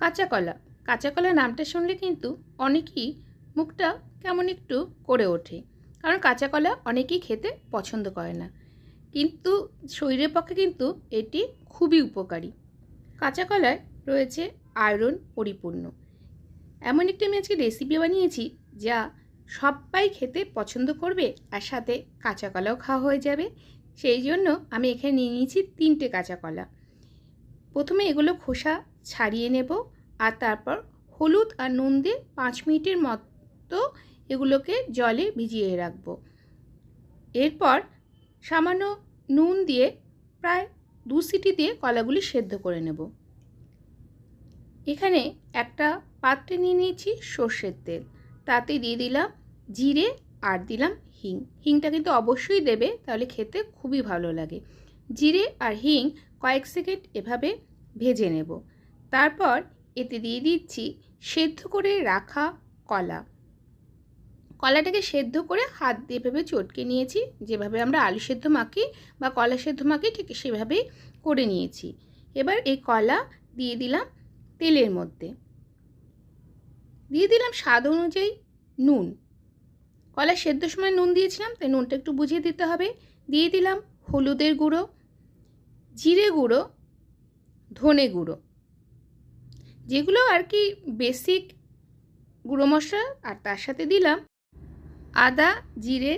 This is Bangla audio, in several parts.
কাঁচা কলা কাঁচা কলা নামটা শুনলে কিন্তু অনেকেই মুখটা কেমন একটু করে ওঠে। কারণ কাঁচা কলা অনেকেই খেতে পছন্দ করে না। কিন্তু শরীরের পক্ষে কিন্তু এটি খুবই উপকারী। কাঁচা কলায় রয়েছে আয়রন পরিপূর্ণ। এমন একটি আমি আজকে রেসিপি বানিয়েছি যা সবাই খেতে পছন্দ করবে আর সাথে কাঁচা কলাও খাওয়া হয়ে যাবে। সেই জন্য আমি এখানে নিয়ে নিয়েছি তিনটে কাঁচা কলা প্রথমে এগুলো খোসা ছাড়িয়ে নেব। আর তারপর হলুদ আর নুন দিয়ে পাঁচ মিনিটের মতো এগুলোকে জলে ভিজিয়ে রাখব। এরপর সামান্য নুন দিয়ে প্রায় দু সিটি দিয়ে কলাগুলি সেদ্ধ করে নেব। এখানে একটা পাত্রে নিয়ে নিয়েছি সর্ষের তেল। তাতে দিয়ে দিলাম জিরে আর দিলাম হিং। হিংটা কিন্তু অবশ্যই দেবে, তাহলে খেতে খুবই ভালো লাগে। জিরে আর হিং কয়েক সেকেন্ড এভাবে ভেজে নেব। তারপর এতে দিয়ে দিচ্ছি সেদ্ধ করে রাখা কলা। কলাটাকে সেদ্ধ করে হাত দিয়ে ভেবে চটকে নিয়েছি। যেভাবে আমরা আলু সেদ্ধ মাখি বা কলা সেদ্ধ মাখি, ঠিক সেভাবেই করে নিয়েছি। এবার এই কলা দিয়ে দিলাম তেলের মধ্যে। দিয়ে দিলাম স্বাদ অনুযায়ী নুন। কলা সেদ্ধ সময় নুন দিয়েছিলাম, তাই নুনটা একটু বুঝিয়ে দিতে হবে। দিয়ে দিলাম হলুদের গুঁড়ো, জিরে গুঁড়ো, ধনে গুঁড়ো। যেগুলো আর কি বেসিক গুঁড়ো মশলা আর তার সাথে দিলাম আদা, জিরে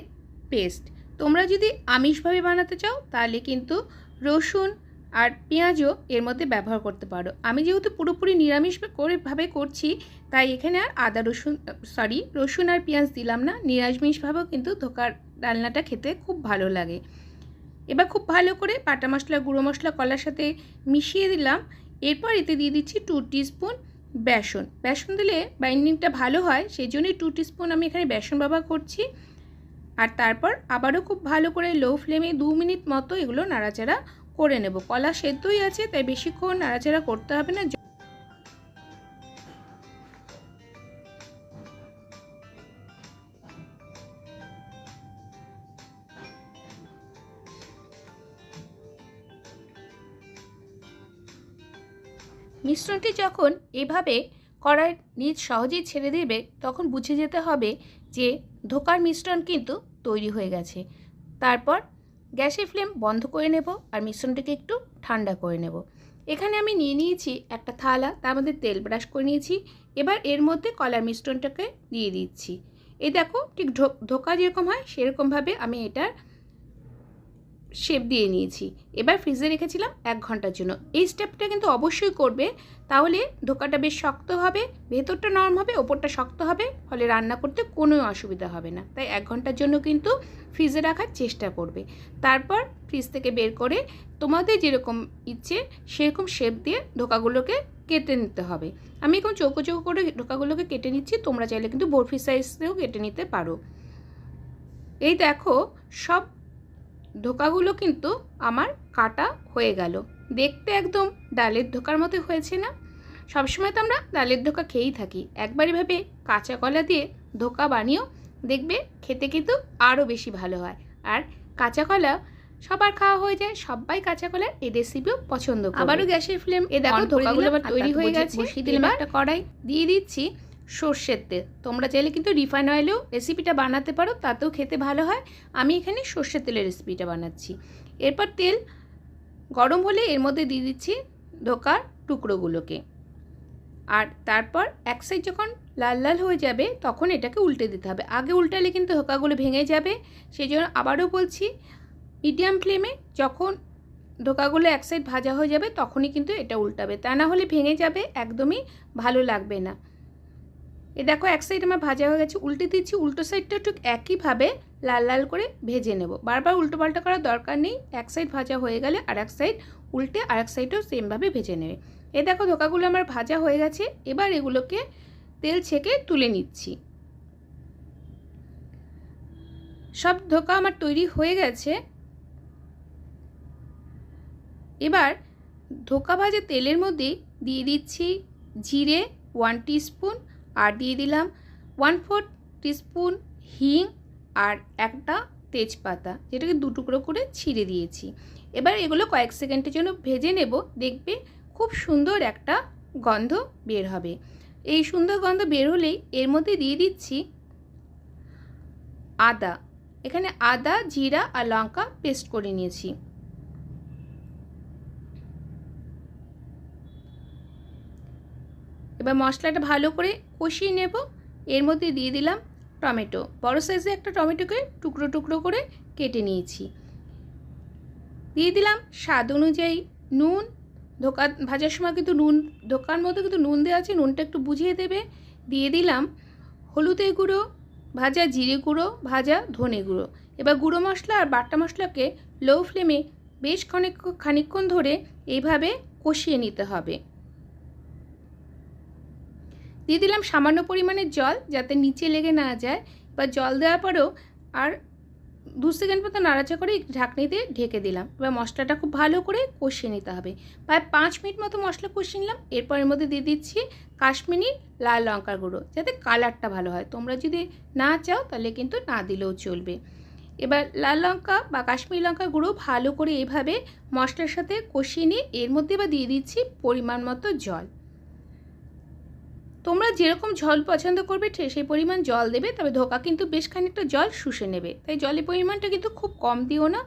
পেস্ট তোমরা যদি আমিষভাবে বানাতে চাও, তাহলে কিন্তু রসুন আর পেঁয়াজও এর মধ্যে ব্যবহার করতে পারো। আমি যেহেতু পুরোপুরি নিরামিষ করে ভাবে করছি, তাই এখানে আর আদা, রসুন সরি রসুন আর পেঁয়াজ দিলাম না। নিরামিষভাবেও কিন্তু ধোকার ডালনাটা খেতে খুব ভালো লাগে। এবার খুব ভালো করে পাটা মশলা, গুঁড়ো মশলা, কলার সাথে মিশিয়ে দিলাম। এরপর এতে দিয়ে দিচ্ছি টু স্পুন বেসন। বেসন দিলে বাইন্ডিংটা ভালো হয় সেই জন্যই টু স্পুন আমি এখানে বেসন ব্যবহার করছি। আর তারপর আবারও খুব ভালো করে লো ফ্লেমে দু মিনিট মতো এগুলো নাড়াচাড়া করে নেব। কলা সেদ্ধই আছে, তাই বেশিক্ষণ নাড়াচাড়া করতে হবে না। মিশ্রণটি যখন এভাবে কড়াই নিজ সহজেই ছেড়ে দেবে, তখন বুঝে যেতে হবে যে ধোকার মিশ্রণ কিন্তু তৈরি হয়ে গেছে। তারপর গ্যাসের ফ্লেম বন্ধ করে নেব আর মিশ্রণটিকে একটু ঠান্ডা করে নেব। এখানে আমি নিয়ে নিয়েছি একটা থালা, তার মধ্যে তেল ব্রাশ করে নিয়েছি। এবার এর মধ্যে কলার মিশ্রণটাকে দিয়ে দিচ্ছি। এই দেখো, ঠিক ধোকা যেরকম হয়, সেরকমভাবে আমি এটার শেপ দিয়ে নিয়েছি। এবার ফ্রিজে রেখেছিলাম এক ঘণ্টার জন্য। এই স্টেপটা কিন্তু অবশ্যই করবে। তাহলে ধোকাটা বেশ শক্ত হবে, ভেতরটা নরম হবে, ওপরটা শক্ত হবে, ফলে রান্না করতে কোনো অসুবিধা হবে না। তাই এক ঘণ্টার জন্য কিন্তু ফ্রিজে রাখার চেষ্টা করবে। তারপর ফ্রিজ থেকে বের করে তোমাদের যেরকম ইচ্ছে সেরকম শেপ দিয়ে ধোকাগুলোকে কেটে নিতে হবে। আমি এখন চৌকো চৌকো করে ধোকাগুলোকে কেটে নিচ্ছি। তোমরা চাইলে কিন্তু বরফি সাইজেও কেটে নিতে পারো। এই দেখো, সব ধোকাগুলো কিন্তু আমার কাটা হয়ে গেল। দেখতে একদম ডালের ধোকার মতো হয়েছে না? সবসময় তো আমরা ডালের ধোকা খেয়েই থাকি। একবারই ভাবে কাঁচা কলা দিয়ে ধোকা বানিয়েও দেখবে খেতে কিন্তু আরও বেশি ভালো হয়। আর কাঁচা কলা সবার খাওয়া হয়ে যায় সবাই কাঁচা কলা এই রেসিপিও পছন্দ আবারও গ্যাসের ফ্লেম এ দেখো ধোকাগুলো আবার তৈরি হয়ে গেছে। দিলাম একটা কড়াই। দিয়ে দিচ্ছি সর্ষের তেল। তোমরা চাইলে কিন্তু রিফাইন অয়েলেও রেসিপিটা বানাতে পারো, তাতেও খেতে ভালো হয়। আমি এখানে সর্ষের তেলের রেসিপিটা বানাচ্ছি। এরপর তেল গরম হলে এর মধ্যে দিয়ে দিচ্ছি ধোকার টুকরোগুলোকে। আর তারপর এক সাইড যখন লাল লাল হয়ে যাবে, তখন এটাকে উল্টে দিতে হবে। আগে উল্টালে কিন্তু ধোকাগুলো ভেঙে যাবে। সেই জন্য আবারও বলছি মিডিয়াম ফ্লেমে যখন ধোকাগুলো এক সাইড ভাজা হয়ে যাবে, তখনই কিন্তু এটা উল্টাবে। তা না হলে ভেঙে যাবে, একদমই ভালো লাগবে না। এ দেখো, এক সাইড আমার ভাজা হয়ে গেছে, উল্টে দিচ্ছি, উল্টো সাইডটা ঠিক একইভাবে লাল লাল করে ভেজে নেব। বারবার উল্টো পাল্টা করার দরকার নেই, এক সাইড ভাজা হয়ে গেলে আর এক সাইড উল্টে আর এক সাইডও সেমভাবে ভেজে নেবে। এ দেখো, ধোকাগুলো আমার ভাজা হয়ে গেছে, এবার এগুলোকে তেল ছেঁকে তুলে নিচ্ছি। সব ধোকা আমার তৈরি হয়ে গেছে। এবার ধোকা ভাজা তেলের মধ্যে দিয়ে দিচ্ছি জিরে ওয়ান স্পুন আর দিয়ে দিলাম ওয়ান ফোর টিস্পুন হিং আর একটা তেজপাতা, যেটাকে দু টুকরো করে ছিঁড়ে দিয়েছি। এবার এগুলো কয়েক সেকেন্ডের জন্য ভেজে নেব, দেখবে খুব সুন্দর একটা গন্ধ বের হবে। এই সুন্দর গন্ধ বের হলেই এর মধ্যে দিয়ে দিচ্ছি আদা। এখানে আদা, জিরা আর লঙ্কা পেস্ট করে নিয়েছি। এবার মশলাটা ভালো করে কষিয়ে নেব। এর মধ্যে দিয়ে দিলাম টমেটো। বড় সাইজে একটা টমেটোকে টুকরো টুকরো করে কেটে নিয়েছি। দিয়ে দিলাম স্বাদ অনুযায়ী নুন। ধোকা, ভাজার সময় কিন্তু নুন, ধোকার মতো কিন্তু নুন দেওয়া আছে, নুনটা একটু বুঝিয়ে দেবে। দিয়ে দিলাম হলুদের গুঁড়ো, ভাজা জিরে গুঁড়ো, ভাজা ধনে গুঁড়ো। এবার গুঁড়ো মশলা আর বাটা মশলাকে লো ফ্লেমে বেশ খানিক, খানিকক্ষণ ধরে এইভাবে কষিয়ে নিতে হবে। দিয়ে দিলাম সামান্য পরিমাণের জল যাতে নিচে লেগে না যায় বা জল দেওয়ার পরেও আর দু সেকেন্ড মতো নাড়াচা করে ঢাকনি দিয়ে ঢেকে দিলাম। এবার মশলাটা খুব ভালো করে কষিয়ে নিতে হবে। প্রায় পাঁচ মিনিট মতো মশলা কষিয়ে নিলাম। এরপর এর মধ্যে দিয়ে দিচ্ছি কাশ্মীরি লাল লঙ্কার গুঁড়ো যাতে কালারটা ভালো হয়। তোমরা যদি না চাও তাহলে কিন্তু না দিলেও চলবে। এবার লাল লঙ্কা বা কাশ্মীরি লঙ্কার গুঁড়ো ভালো করে এভাবে মশলার সাথে কষিয়ে নিয়ে এর মধ্যে এবার দিয়ে দিচ্ছি পরিমাণ মতো জল। তোমরা যেরকম জল পছন্দ করবে সেই পরিমাণ জল দেবে, তবে ধোকা কিন্তু বেশ খানিকটা জল শুষে নেবে। তাই জলের পরিমাণটা কিন্তু খুব কম দিও না,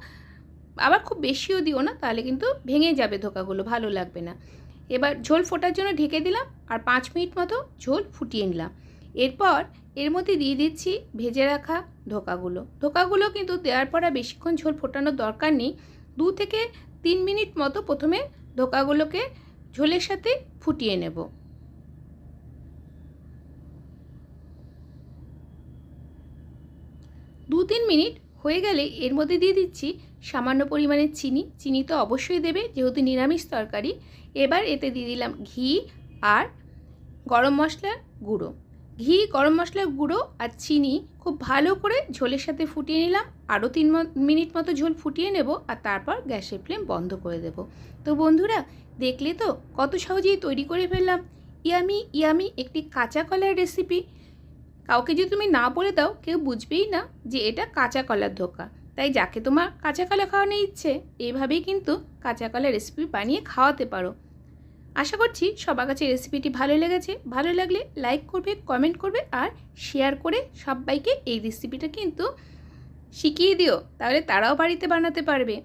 আবার খুব বেশিও দিও না, তাহলে কিন্তু ভেঙে যাবে ধোকাগুলো, ভালো লাগবে না। এবার ঝোল ফোটার জন্য ঢেকে দিলাম, আর পাঁচ মিনিট মতো ঝোল ফুটিয়ে নিলাম। এরপর এর মধ্যে দিয়ে দিচ্ছি ভেজে রাখা ধোকাগুলো। ধোকাগুলো কিন্তু দেওয়ার পর আর বেশিক্ষণ ঝোল ফোটানোর দরকার নেই, দু থেকে তিন মিনিট মতো প্রথমে ধোকাগুলোকে ঝোলের সাথে ফুটিয়ে নেব। তিন মিনিট হয়ে গেলে এর মধ্যে দিয়ে দিচ্ছি সামান্য পরিমাণে চিনি। চিনি তো অবশ্যই দেবে, যেহেতু নিরামিষ তরকারি। এবার এতে দিয়ে দিলাম ঘি আর গরম মশলার গুঁড়ো। ঘি, গরম মশলার গুঁড়ো আর চিনি খুব ভালো করে ঝোলের সাথে ফুটিয়ে নিলাম। আরও তিন মিনিট মতো ঝোল ফুটিয়ে নেব আর তারপর গ্যাসের ফ্লেম বন্ধ করে দেব। তো বন্ধুরা, দেখলে তো কত সহজেই তৈরি করে ফেললাম। ইয়ামি ইয়ামি একটি কাঁচা কলার রেসিপি। কাউকে যদি তুমি না বলে দাও, কেউ বুঝবেই না যে এটা কাঁচা কলার ধোকা। তাই যাকে তোমার কাঁচা কলা খাওয়ানোর ইচ্ছে এইভাবেই কিন্তু কাঁচা কলার রেসিপি বানিয়ে খাওয়াতে পারো। আশা করছি সবার কাছে রেসিপিটি ভালো লেগেছে। ভালো লাগলে লাইক করবে কমেন্ট করবে আর শেয়ার করে সবাইকে এই রেসিপিটা কিন্তু শিখিয়ে দিও। তাহলে তারাও বাড়িতে বানাতে পারবে।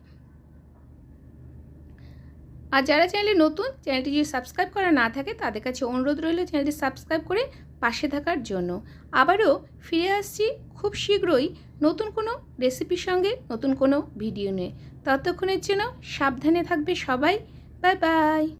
আর যারা চ্যানেলে নতুন, চ্যানেলটি যদি সাবস্ক্রাইব করা না থাকে, তাদের কাছে অনুরোধ রইল চ্যানেলটি সাবস্ক্রাইব করে পাশে থাকার জন্য। আবারও ফিরে আসছি খুব শীঘ্রই নতুন কোনো রেসিপির সঙ্গে, নতুন কোনো ভিডিও নিয়ে। ততক্ষণের জন্য সাবধানে থাকবে সবাই। Bye bye.